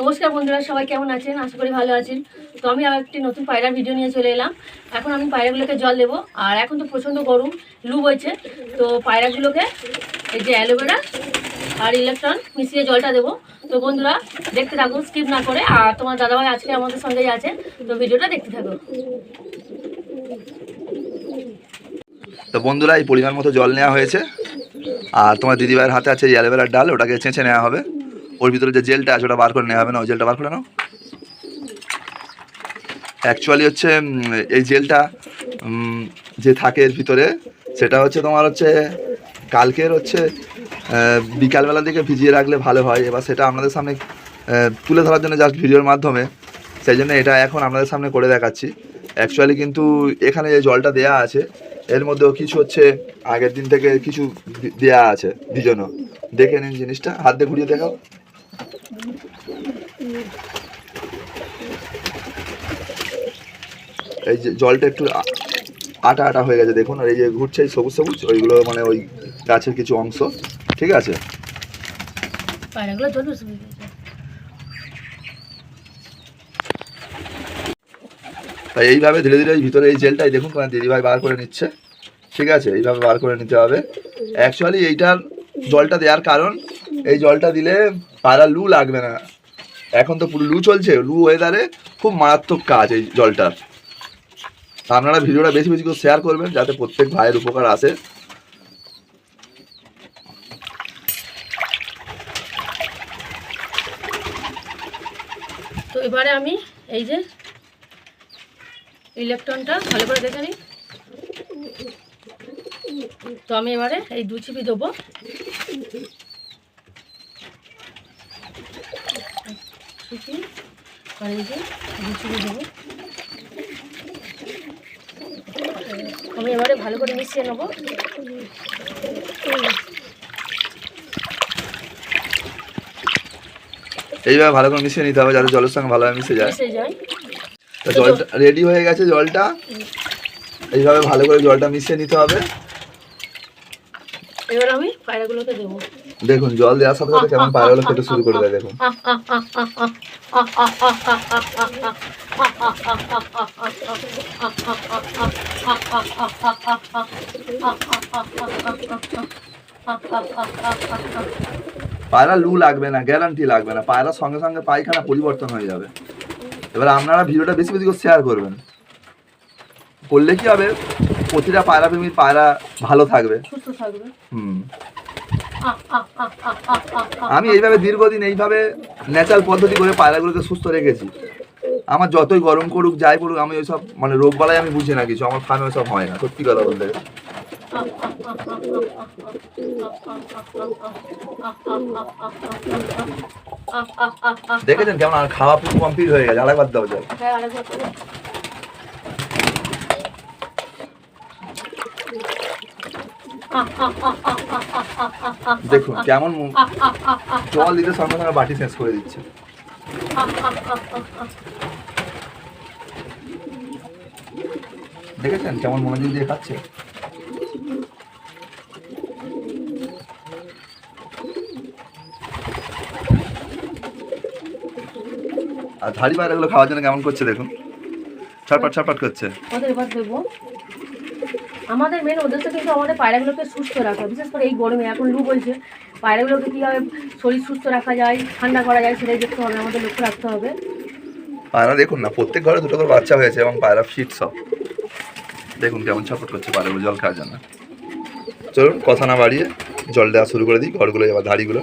নমস্কার বন্ধুরা, সবাই কেমন আছেন? আশা করি ভালো আছেন। তো আমি আর একটি নতুন পায়রার ভিডিও নিয়ে চলে এলাম। এখন আমি পায়রাগুলোকে জল দেবো। আর এখন তো প্রচণ্ড গরম, লু বইছে। তো পায়রাগুলোকে এই যে অ্যালোভেরা আর ইলেকট্রন মিশিয়ে জলটা দেবো। তো বন্ধুরা, দেখতে থাকুন স্কিপ না করে। আর তোমার দাদাভাই আজকে আমাদের সঙ্গেই আছে তো ভিডিওটা দেখতে থাকো তো বন্ধুরা, এই পরিমাণ মতো জল নেওয়া হয়েছে। আর তোমার দিদিভাইয়ের হাতে আছে অ্যালোভেরার ডাল, ওটাকে চেঁচে নেওয়া হবে। ওর ভিতরে যে জেলটা আছে ওটা বার করে নেওয়া হবে না, ওই জেলটা বার করে নাও। অ্যাকচুয়ালি হচ্ছে এই জেলটা যে থাকে এর ভিতরে, সেটা হচ্ছে তোমার হচ্ছে, কালকের হচ্ছে বিকালবেলা দিকে ভিজিয়ে রাখলে ভালো হয়। এবার সেটা আপনাদের সামনে তুলে ধরার জন্য জাস্ট ভিডিওর মাধ্যমে, সেই জন্য এটা এখন আপনাদের সামনে করে দেখাচ্ছি। অ্যাকচুয়ালি কিন্তু এখানে যে জলটা দেয়া আছে, এর মধ্যেও কিছু হচ্ছে, আগের দিন থেকে কিছু দেয়া আছে, দুজনও। দেখে নিন জিনিসটা, হাত দিয়ে ঘুরিয়ে দেখাও। এই যে জলটা একটু আটা আটা হয়ে গেছে দেখুন আর এই যে ঘুরছে এই সবুজ সবুজ ওইগুলো মানে ওই গাছের কিছু অংশ ঠিক আছে। তাই এইভাবে ধীরে ধীরে এই ভিতরে এই জেলটাই দেখুন তোমার দিদিভাই বার করে নিচ্ছে ঠিক আছে? এইভাবে বার করে নিতে হবে। অ্যাকচুয়ালি এইটার জলটা দেওয়ার কারণ এই জলটা দিলে পায়রা লু লাগবে না। এখন তো পুরো লু চলছে লু ওয়েদারে খুব মারাত্মক কাজ এই জলটার। আপনারা ভিডিওটা বেশি বেশি করে শেয়ার করবেন যাতে প্রত্যেক ভাইয়ের উপকার আসে। তো এবারে আমি এই যে ইলেকট্রনটা ভালো করে দেখে নিই। তো আমি এবারে এই দু চিপি দেবো। আর এই যে দু চিপি দেবো। আমি এবারে ভালো করে মিশিয়ে নেব। এইভাবে ভালো করে মিশিয়ে নিতে হবে যাতে জলের সঙ্গে ভালোভাবে মিশে যায়। মিশে যায়। জলটা রেডি হয়ে গেছে জলটা? এইভাবে ভালো করে জলটা মিশিয়ে নিতে হবে। এবার আমি পায়রাগুলোকে দেবো। দেখুন, জল দেওয়ার সাথে সাথে কেমন পায়রাগুলো খেতে শুরু করে দেয়, দেখুন। পায়রা লু লাগবে না গ্যারান্টি লাগবে না। পায়রা সঙ্গে সঙ্গে পায়খানা পরিবর্তন হয়ে যাবে। এবার আপনারা ভিডিওটা বেশি বেশি করে শেয়ার করবেন। করলে কি হবে? প্রতিটা পায়রা প্রেমীর পায়রা ভালো থাকবে। সুস্থ থাকবে। হুম। আমি এইভাবে দীর্ঘদিন এইভাবে ন্যাচারাল পদ্ধতি করে পায়রাগুলোকে সুস্থ রেখেছি। আমার যতই গরম করুক যাই করুক আমি ওইসব মানে রোগ বালাই আমি বুঝি না কিছু আমার ফার্মে ওইসব হয় না সত্যি কথা বলতে। দেখেছেন কেমন? আর খাওয়া পুরো কমপ্লিট হয়ে গেছে আরেকবার দাও জল হ্যাঁ আরেকবার করে। দেখুন, কেমন জল দিতে সঙ্গে সঙ্গে বাটি শেষ করে দিচ্ছে। দেখেছেন কেমন মনোযোগ দিয়ে খাচ্ছে? আর ধাড়ি পায়রাগুলো খাওয়ার জন্য কেমন করছে দেখুন? ছটপট ছটপট করছে। আমাদের মেন উদ্দেশ্য কিন্তু আমাদের পায়রাগুলোকে সুস্থ রাখা বিশেষ করে এই গরমে। এখন লু বলছে পায়রাগুলোকে কীভাবে শরীর সুস্থ রাখা যায় ঠান্ডা করা যায় সেটাই দেখতে হবে আমাদের লক্ষ্য রাখতে হবে। পায়রা দেখুন না প্রত্যেক ঘরে দুটো করে বাচ্চা হয়েছে এবং পায়রা ফিট সব। দেখুন কেমন ছটপট করছে পায়রাগুলো জল খাওয়ার জন্য। চলুন কথা না বাড়িয়ে জল দেওয়া শুরু করে দিই ঘরগুলো এবার ধাড়িগুলো।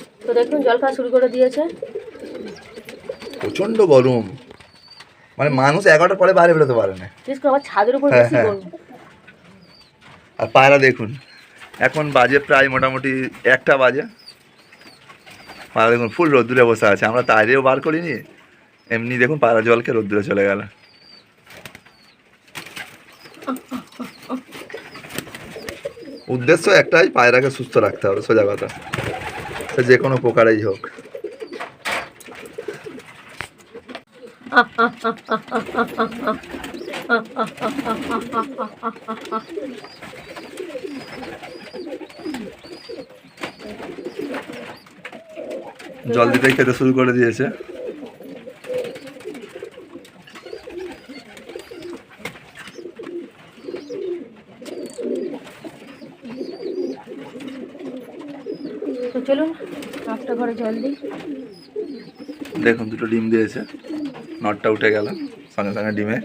তো দেখুন জল খাওয়া শুরু করে দিয়েছে। প্রচণ্ড গরম। মানে মানুষ এগারোটার পরে বাইরে বেরোতে পারে না। বিশেষ করে আমার ছাদের উপর হ্যাঁ, বেশি হ্যাঁ। গরম। আর পায়রা দেখুন এখন বাজে প্রায় মোটামুটি একটা বাজে। পায়রা দেখুন ফুল রোদ্দুরে বসে আছে। আমরা তাইরেও বার করিনি এমনি দেখুন পায়রা জলকে রোদ্দুরে চলে গেল। উদ্দেশ্য একটাই পায়রাকে সুস্থ রাখতে হবে সোজা কথা। যে কোনো প্রকারেই হোক। জল দিতেই খেতে শুরু করে দিয়েছে। চলুন একটা ঘরে জল দিই দেখুন দুটো ডিম দিয়েছে নটটা উঠে গেল সঙ্গে সঙ্গে ডিমে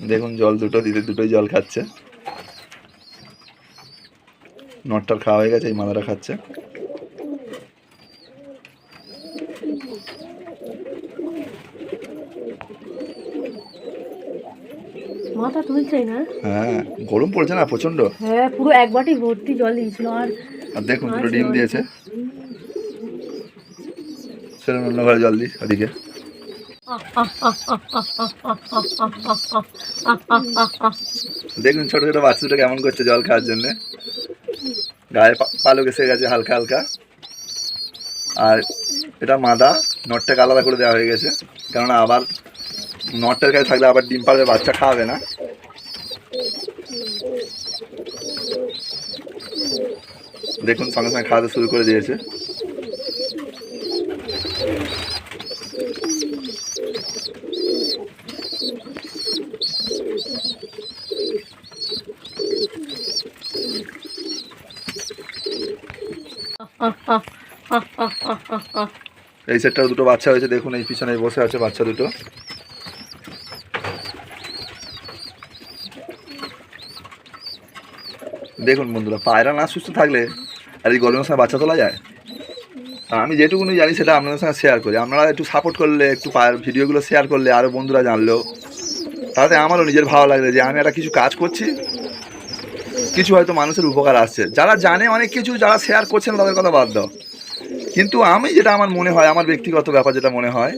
দেখুন জল দুটো দিতে দুটোই জল খাচ্ছে নটটার খাওয়া হয়ে গেছে এই মাদাটা খাচ্ছে মাথা তুলছেই না হ্যাঁ গরম পড়ছে না প্রচণ্ড হ্যাঁ পুরো এক বাটি ভর্তি জল দিয়েছিল আর আর দেখুন দুটো ডিম দিয়েছে সেরকম অন্য ঘরে জল দিই ওদিকে দেখুন ছোট ছোট বাচ্চা দুটো কেমন করছে জল খাওয়ার জন্য গায়ে পালক এসে গেছে হালকা হালকা। আর এটা মাদা, নটটাকে আলাদা করে দেওয়া হয়ে গেছে। কেননা আবার নটটার কাছে থাকলে আবার ডিম পারবে বাচ্চা খাওয়াবে না। দেখুন, সঙ্গে সঙ্গে খাওয়াতে শুরু করে দিয়েছে। এই সেটটার দুটো বাচ্চা হয়েছে, দেখুন এই পিছনে বসে আছে বাচ্চা দুটো। দেখুন বন্ধুরা, পায়রা না সুস্থ থাকলে আর এই গরমের সময় বাচ্চা তোলা যায়? আমি যেটুকুনি জানি সেটা আপনাদের সঙ্গে শেয়ার করি। আপনারা একটু সাপোর্ট করলে, একটু পায়ের ভিডিওগুলো শেয়ার করলে আরও বন্ধুরা জানলো। তাতে আমারও নিজের ভালো লাগবে যে আমি একটা কিছু কাজ করছি কিছু হয়তো মানুষের উপকার আসছে। যারা জানে অনেক কিছু, যারা শেয়ার করছেন তাদের কথা বাদ দাও। কিন্তু আমি যেটা আমার মনে হয়, আমার ব্যক্তিগত ব্যাপার যেটা মনে হয়,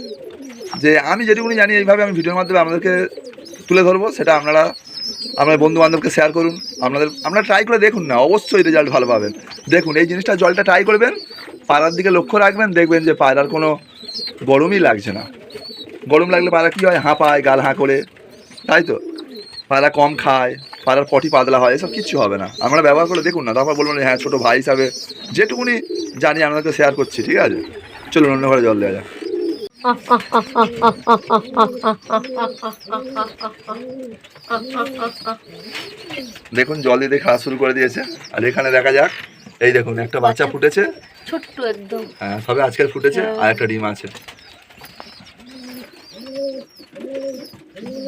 যে আমি যেটুকুনি জানি, এইভাবে আমি ভিডিওর মাধ্যমে আপনাদেরকে তুলে ধরবো, সেটা আপনারা, আপনার বন্ধু বান্ধবকে শেয়ার করুন। আপনাদের, আপনারা ট্রাই করে দেখুন না, অবশ্যই রেজাল্ট ভালো পাবেন। দেখুন, এই জিনিসটা জলটা ট্রাই করবেন পায়রার দিকে লক্ষ্য রাখবেন, দেখবেন যে পায়রার কোনো গরমই লাগছে না। গরম লাগলে পায়রা কী হয়? হাঁপায়, গাল হাঁ করে। তাই তো? পায়রা কম খায়। পায়রার পটি পাতলা হয় এসব কিচ্ছু হবে না। আমরা ব্যবহার করে দেখুন না তারপর বলবেন হ্যাঁ ছোটো ভাই হিসাবে যেটুকুনি জানি আপনাদেরকে শেয়ার করছি ঠিক আছে? চলুন অন্য ঘরে জল দেওয়া যাক। দেখুন জল দিতে খাওয়া শুরু করে দিয়েছে। আর এখানে দেখা যাক এই দেখুন একটা বাচ্চা ফুটেছে। ছোট্ট একদম। হ্যাঁ সবে আজকের ফুটেছে আর একটা ডিম আছে।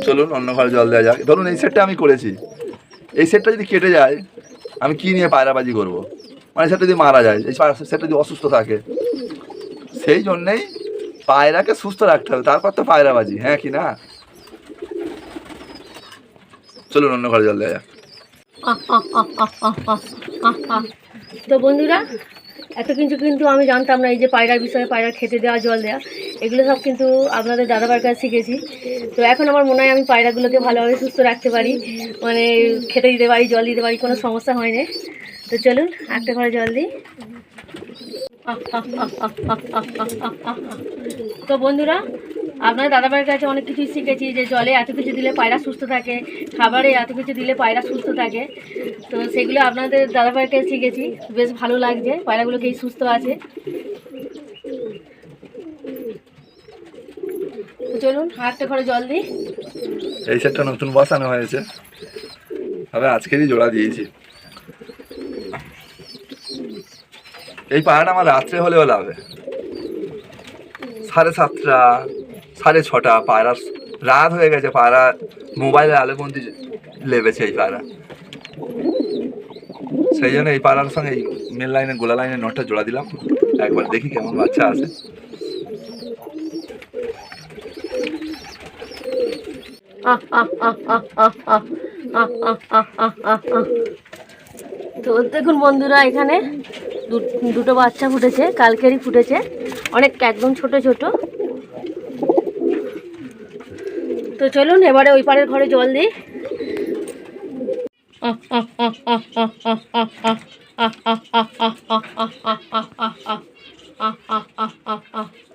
চলুন অন্য ঘরে জল দেওয়া যাক। ধরুন এই সেটটা আমি করেছি। এই সেটটা যদি কেটে যায়, আমি কি নিয়ে পায়রাবাজি করব? মানে সেটা যদি মারা যায়, এই সেটা যদি অসুস্থ থাকে। সেই জন্যেই পায়রাকে সুস্থ রাখতে হবে। তারপর তো পায়রাবাজি হ্যাঁ কি না? চলুন, অন্য ঘরে জল দেওয়া তো বন্ধুরা এত কিছু কিন্তু আমি জানতাম না, এই যে পায়রার বিষয়ে পায়রা খেতে দেওয়া, জল দেওয়া, এগুলো সব কিন্তু আপনাদের দাদাবার কাছে শিখেছি। তো এখন আমার মনে হয় আমি পায়রাগুলোকে ভালোভাবে সুস্থ রাখতে পারি মানে খেতে দিতে পারি, জল দিতে পারি, কোনো সমস্যা হয় না। তো চলুন, একটা ঘরে জল দিই। তো বন্ধুরা আপনার দাদাবাড়ির কাছে অনেক কিছুই শিখেছি যে জলে এত কিছু দিলে পায়রা সুস্থ থাকে, খাবারে এত কিছু দিলে পায়রা সুস্থ থাকে। তো সেগুলো আপনাদের দাদাবাড়ির কাছে শিখেছি, বেশ ভালো লাগছে পায়রাগুলোকে এই সুস্থ আছে? চলুন হাঁটতে ঘরে জল দিই। এই সেটটা নতুন বসানো হয়েছে। তবে আজকেরই জোড়া দিয়েছি। এই পাহাড়টা আমার রাত্রে হলেও লাগবে সাড়ে সাতটা সাড়ে ছটা পায়রা রাত হয়ে গেছে পায়রা মোবাইলে আলোবন্দি লেবেছে এই পায়রা সেই জন্য এই পাড়ার সঙ্গে এই মেন লাইনে গোলা লাইনে নটটা জোড়া দিলাম। একবার দেখি কেমন বাচ্চা আছে। তো দেখুন বন্ধুরা, এখানে দুটো বাচ্চা ফুটেছে, কালকেরই ফুটেছে। অনেক একদম ছোট ছোট। তো চলুন এবারে ওই পারের ঘরে জল দিই।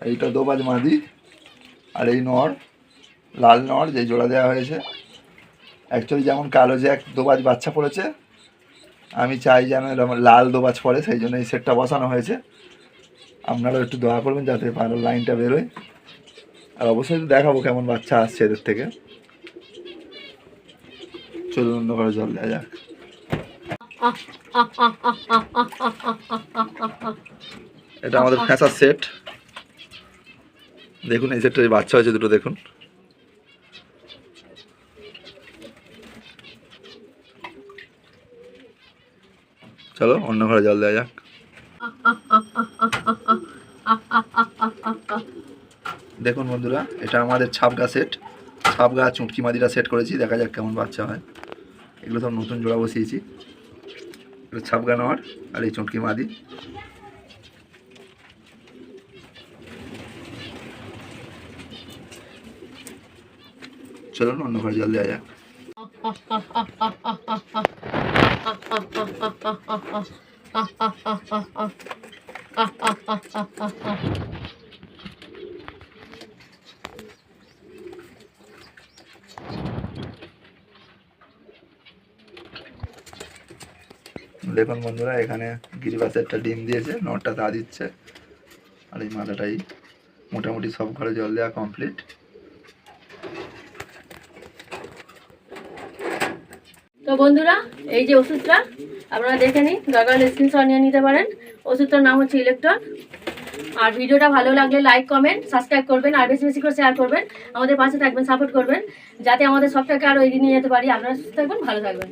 এইটা দোবাজ মাদি আর এই নর, লাল নর যে জোড়া দেওয়া হয়েছে। অ্যাকচুয়ালি যেমন কালো যে এক দোবাজ বাচ্চা পড়েছে, আমি চাই যেন এরকম লাল দোবাজ পড়ে, সেই জন্য এই সেটটা বসানো হয়েছে। আপনারাও একটু দয়া করবেন যাতে ভালো লাইনটা বেরোয়। আর অবশ্যই দেখাবো কেমন বাচ্চা আসছে এদের থেকে। চলুন অন্য করে জল দেওয়া যাক। এটা আমাদের ফ্যাঁসার সেট। দেখুন, এই সেটটা বাচ্চা হয়েছে দুটো, দেখুন। চলো অন্য ঘরে জল দেওয়া যাক। দেখুন বন্ধুরা, এটা আমাদের ছাপগা সেট ছাপগা চুটকি মাদিটা সেট করেছি, দেখা যাক কেমন বাচ্চা হয়। এগুলো সব নতুন জোড়া বসিয়েছি। এটা ছাপগা নেওয়ার আর এই চুটকি মাদি। চলুন অন্য ঘরে জল দেওয়া যাক। দেখুন বন্ধুরা, এখানে একটা ডিম দিয়েছে, নটটা তা দিচ্ছে। আর এই মাথাটাই মোটামুটি সব ঘরে জল দেওয়া কমপ্লিট তো বন্ধুরা, এই যে ওষুধটা, আপনারা দেখে নিন, দরকার স্ক্রিনশট নিয়ে নিতে পারেন। ওষুধটার নাম হচ্ছে ইলেকট্রন আর ভিডিওটা ভালো লাগলে লাইক কমেন্ট সাবস্ক্রাইব করবেন, আর বেশি বেশি করে শেয়ার করবেন। আমাদের পাশে থাকবেন সাপোর্ট করবেন। যাতে আমাদের সবটাকে আরও এগিয়ে নিয়ে যেতে পারি। আপনারা সুস্থ থাকবেন, ভালো থাকবেন।